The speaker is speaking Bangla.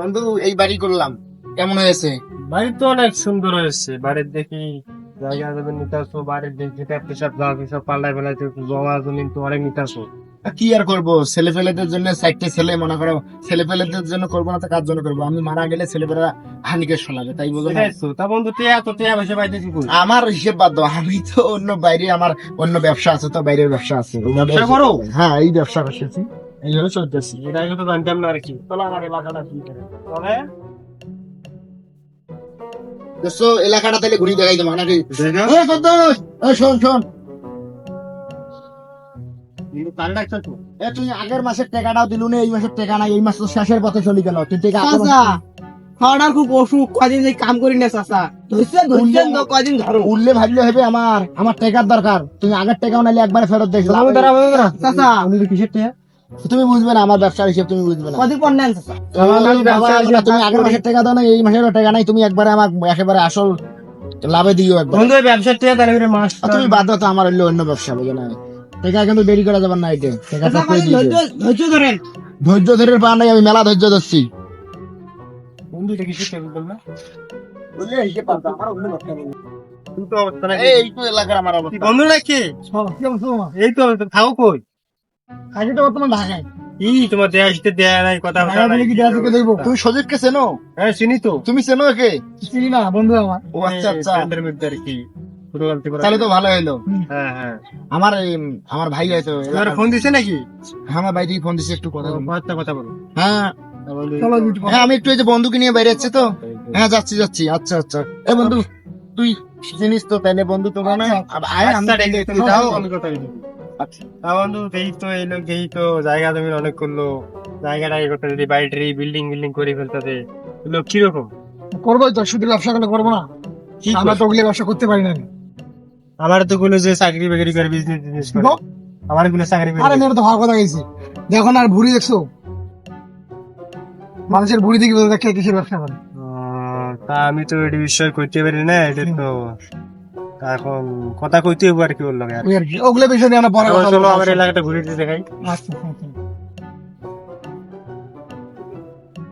বন্ধু এই বাড়ি করলাম। কেমন হয়েছে? বাড়ি তো অনেক সুন্দর হয়েছে। বাড়ির দেখি জায়গা নিতে বাড়ির দেখি পেশাব যা সব ফেলাইতে জমা জমি তো অনেক কি আর করব? ছেলে ফেলেদের জন্য চারটে ছেলে মনে করো ছেলে ফেলেদের জন্য করব না তো কার জন্য করব? আমি মারা গেলে হানিকে শোনাবে তাই বলো তা। বন্ধু তো টিয়া বসে পাইতেছি কই? আমার হিসেব বাদ দাও আমি তো অন্য বাইরে আমার অন্য ব্যবসা আছে তো বাইরের ব্যবসা আছে। ব্যবসা করো? হ্যাঁ এই ব্যবসা এইভাবে চলতেছি। এটা আগে তো জানতাম না আর কি। আমার এলাকাটা কি করে। তবে দোস্ত এলাকাটা তাহলে ঘুরি দেখাই দেবো নাকি দেখা? এ সন্তোষ, এ শোন শোন। কাল ডাকছো তো। এ তুই আগের মাসের টাকাটাও দিলু না এই মাসের টাকা নাই এই মাস তো শেষের পথে চলি গেল। তুই টাকা খুব অসুখ কদিন এই কাম করি না তো কদিন ধরো। উঠলে ভাবলে হবে আমার আমার টাকার দরকার। তুমি আগের টাকাও নাইলে একবার ফেরত দেখো আমি কিসের টিয়া তুমি বুঝবে না আমার ব্যবসার হিসেব তুমি বুঝবে না। পর নেন আমার ব্যবসা তুমি আগের মাসের টাকা দাও না এই মাসের টাকা নাই তুমি একবারে আমার একেবারে আসল লাভে দিও একবার। বন্ধু ব্যবসার তাহলে করে মাস তুমি বাদ দাও তো আমার হইল অন্য ব্যবসা বুঝো না। টাকা কিন্তু দেরি করা যাবে না এটা টাকা দিয়ে ধৈর্য ধরেন। ধৈর্য ধরে পা নাই আমি মেলা ধৈর্য ধরছি। বন্ধু এটা কিসের টিয়া বুঝলাম না তুমি তো অবস্থা নাকি? এই তো এলাকার আমার অবস্থা। বন্ধু নাকি? এই তো থাকো কই? আগে তো বর্তমান ঢাকায়। ই তোমার দেয়া দেয়া নাই কথা ঢাকা বলে কি দেয়া থেকে দেখব? তুমি সজিবকে চেনো? হ্যাঁ চিনি তো। তুমি চেনো একে? চিনি না বন্ধু আমার। ও আচ্ছা আচ্ছা। কি তাহলে তো ভালো হইল। হ্যাঁ হ্যাঁ। আমার আমার ভাই হয়তো ফোন দিছে নাকি? হ্যাঁ, আমার ভাই থেকে ফোন দিছে একটু কথা বলব। কথা কথা বলো। হ্যাঁ। হ্যাঁ আমি একটু এই যে বন্ধুকে নিয়ে বাইরে যাচ্ছি তো। হ্যাঁ যাচ্ছি যাচ্ছি। আচ্ছা আচ্ছা। এ বন্ধু তুই জিনিস তো তাহলে বন্ধু তো না। আয় আমরা তা বন্ধু এই তো এই লোক তো জায়গা জমি অনেক করল। জায়গাটা করতে যদি বাড়ি টাড়ি বিল্ডিং বিল্ডিং করে ফেলতে লোক কীরকম? করব তো শুধু ব্যবসা করলে করব না? কি আমরা তো ওগুলো ব্যবসা করতে পারি না। আমার তো গুলো যে চাকরি বাকরি করে বিজনেস টিজনেস করে। আমারগুলো চাকরি আরে বাকরি তো হওয়ার কথা গেছি দেখো না আর ভুড়ি দেখছ? মানুষের ভুড়ি দেখি কে কিসের ব্যবসা করে। তা আমি তো এই বিষয় করতে পারি না এটা তা এখন কথা কইতে হইব আর কি ওর লগে আর ওগুলো বিষয় নিয়ে আমরা পরে কথা চলো। আমার এলাকাটা ঘুরে দিতে দেখাই আচ্ছা, আচ্ছা।